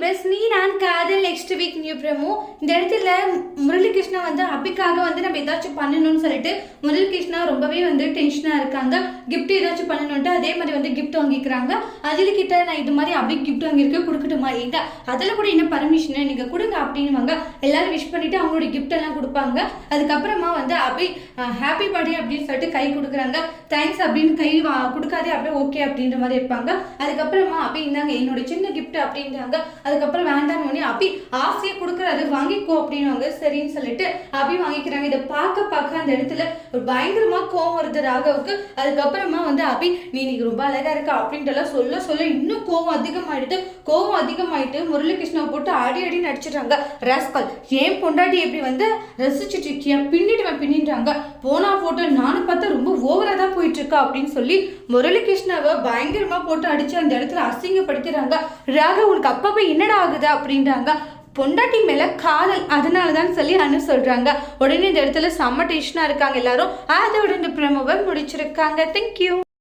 Bus நீ நான் காதல் நெக்ஸ்ட் வீக் நியூ பிரமோ. இந்த இடத்துல முரளிகிருஷ்ணா வந்து அபிக்காக வந்து நம்ம ஏதாச்சும் பண்ணணும்னு சொல்லிட்டு முரளிகிருஷ்ணா ரொம்பவே வந்து டென்ஷனாக இருக்காங்க. கிஃப்ட் ஏதாச்சும் பண்ணணுன்ட்டு அதே மாதிரி கிஃப்ட் வாங்கிக்கிறாங்க. அதில் கிட்ட நான் இது மாதிரி அபி கிஃப்ட் வாங்கியிருக்கேன் கொடுக்கட்டுமா? இதை அதில் கூட என்ன பர்மிஷன் நீங்கள் கொடுங்க அப்படின்வாங்க எல்லாரும் விஷ் பண்ணிட்டு அவங்களோட கிஃப்ட் எல்லாம் கொடுப்பாங்க. அதுக்கப்புறமா வந்து அபி ஹாப்பி பர்த்டே அப்படின்னு சொல்லிட்டு கை கொடுக்குறாங்க. தேங்க்ஸ் அப்படின்னு கை வா கொடுக்காதே அப்படியே ஓகே அப்படின்ற மாதிரி இருப்பாங்க. அதுக்கப்புறமா அபி இந்தாங்க என்னோட சின்ன கிஃப்ட் அப்படின்றாங்க. அதுக்கப்புறம் அபி ஆசையை கொடுக்குறது வாங்கிக்கோ அப்படின்னு சரின்னு சொல்லிட்டு அபி வாங்கிக்கிறாங்க. இதை பார்க்க பார்க்க அந்த இடத்துல ஒரு பயங்கரமா கோவம் வருது ராகவுக்கு. அதுக்கப்புறமா வந்து அபி நீ இன்னைக்கு ரொம்ப அழகா இருக்க அப்படின்ட்டு எல்லாம் சொல்ல சொல்ல இன்னும் கோவம் அதிகமாயிடுது. கோவம் அதிகமாயிட்டு முரளிகிருஷ்ணாவை போட்டு அடி அடி நடிச்சிடுறாங்க ராஸ்கல் ஏன் பொண்டாட்டி எப்படி வந்து ரசிச்சுட்டு இருக்கியா? பின்னாடி பின்னின்றாங்க. போனா போட்டோ நானும் பார்த்தா ரொம்ப ஓவரா தான் போயிட்டு இருக்கா அப்படின்னு சொல்லி முரளிகிருஷ்ணாவை பயங்கரமா போட்டு அடிச்சு அந்த இடத்துல அசிங்கப்படுத்திடுறாங்க. ராக உனக்கு அப்பப்போ என்னடா ஆகுது? அப்படின்றாங்க. பொண்டாட்டி மேல காதல் அதனால தான் சொல்லி அனு சொல்றாங்க. உடனே இந்த இடத்துல செம்ம டென்ஷனா இருக்காங்க எல்லாரும். அதோட இந்த பிரமோவை முடிச்சிருக்காங்க. தேங்க்யூ